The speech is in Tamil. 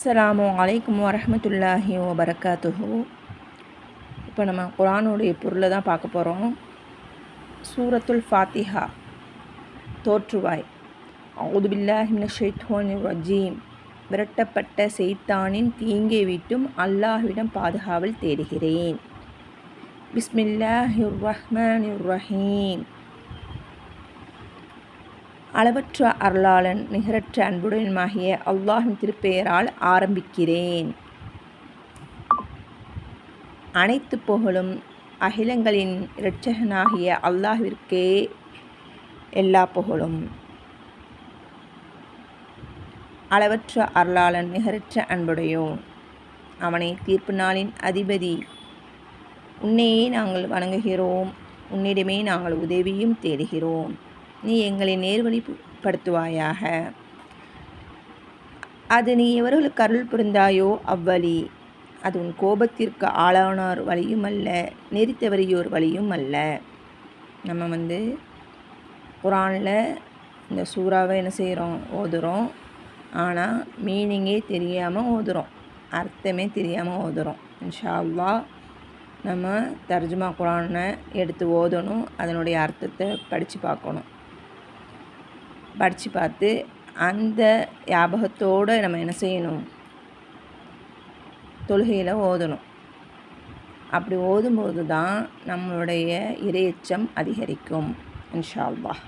அஸ்ஸலாமு அலைக்கும் வரமத்துல்லாஹி வபரகாத்துஹு. இப்போ நம்ம குரானுடைய பொருளை தான் பார்க்க போகிறோம் சூரத்துல் ஃபாத்திஹா தோற்றுவாய். அவுதுபில்லாஹிமின ஷைத்வானி ரஜீம். விரட்டப்பட்ட செய்தானின் தீங்கை விட்டும் அல்லாஹ்விடம் பாதுகாவல் தேடுகிறேன். பிஸ்மில்லாஹிர் ரஹ்மான் ரஹீம். அளவற்ற அருளாளன் நிகரற்ற அன்புடனுமாகிய அல்லாஹின் திருப்பெயரால் ஆரம்பிக்கிறேன். அனைத்து புகழும் அகிலங்களின் இரட்சகனாகிய அல்லாஹிற்கே எல்லா புகழும். அளவற்ற அருளாளன் நிகரற்ற அன்புடையோன் அவனை தீர்ப்பு நாளின் அதிபதி. உன்னையே நாங்கள் வணங்குகிறோம் உன்னிடமே நாங்கள் உதவியும் தேடுகிறோம். நீ எங்களை நேர்வழிப்படுத்துவாயாக. அது நீ எவர்களுக்கு அருள் புரிந்தாயோ அவ்வழி. அது உன் கோபத்திற்கு ஆளானோர் வழியும் அல்ல நெறித்தவறியோர் வழியும் அல்ல. நம்ம வந்து குரானில் இந்த சூறாவை என்ன செய்கிறோம் ஓதுகிறோம் ஆனால் மீனிங்கே தெரியாமல் ஓதுகிறோம் அர்த்தமே தெரியாமல் ஓதுகிறோம் இன்ஷா அல்லா நம்ம தர்ஜுமா குரானை எடுத்து ஓதணும். அதனுடைய அர்த்தத்தை படித்து பார்க்கணும். படித்து பார்த்து அந்த ஞாபகத்தோடு நம்ம என்ன செய்யணும்? தொழுகையில் ஓதணும். அப்படி ஓதும்போது தான் நம்மளுடைய இரையச்சம் அதிகரிக்கும் இன்ஷா அல்லாஹ்.